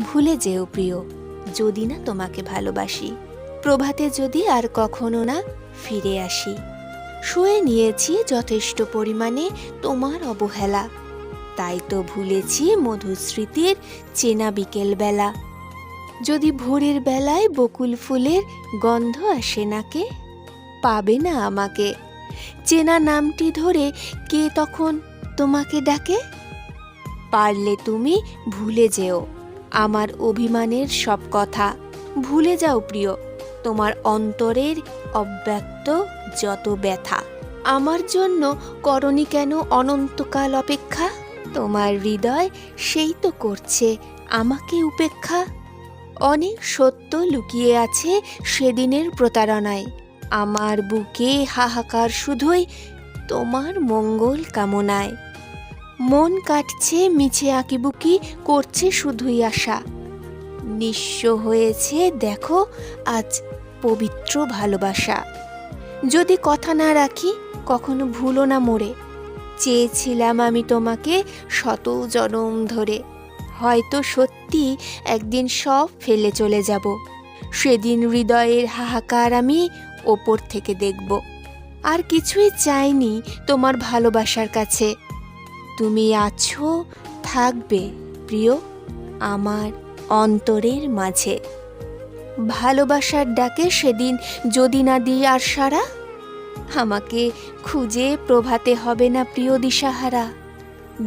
ভুলে যেও প্রিয়, যদি না তোমাকে ভালোবাসি। প্রভাতে যদি আর কখনো না ফিরে আসি। শুয়ে নিয়েছি যথেষ্ট পরিমাণে তোমার অবহেলা। তাই তো ভুলেছি মধুস্মৃতির চেনা বিকেলবেলা যদি ভোরের বেলায় বকুল ফুলের গন্ধ আসে নাকে, পাবে না আমাকে। চেনা নামটি ধরে কে তখন তোমাকে ডাকে? পারলে তুমি ভুলে যেও। আমার অভিমানের সব কথা। ভুলে যাও প্রিয়, তোমার অন্তরের অব্যক্ত যত ব্যথা। আমার জন্য করনি কেন অনন্তকাল অপেক্ষা? তোমার হৃদয় সেই তো করছে, আমাকে উপেক্ষা। অনেক সত্য লুকিয়ে আছে সেদিনের প্রতারণায়। আমার বুকে হাহাকার শুধুই তোমার মঙ্গল কামনায়। মন কাটছে, মিছে আঁকিবুকি করছে শুধুই আশা। নিঃস্ব হয়েছে, দেখো, আজ পবিত্র ভালোবাসা। যদি কথা না রাখি, কখনো ভুলো না মোরে চেয়েছিলাম আমি তোমাকে শত জনম ধরে। হয়তো সত্যি একদিন সব ফেলে চলে যাব। সেদিন হৃদয়ের হাহাকার আমি ওপর থেকে দেখব। আর কিছুই চাইনি তোমার ভালোবাসার কাছে। তুমি আছো, থাকবে প্রিয় আমার অন্তরের মাঝে। ভালোবাসার ডাকে সেদিন যদি না দিই আর সারা আমাকে খুঁজে প্রভাতে হবে না প্রিয় দিশাহারা।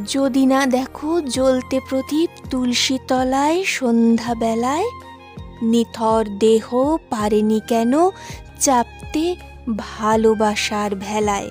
যদি না দেখো জ্বলতে প্রদীপ তুলসী তলায় সন্ধ্যাবেলায়, নিথর দেহ পারেনি কেন চাপতে ভালোবাসার ভেলায়।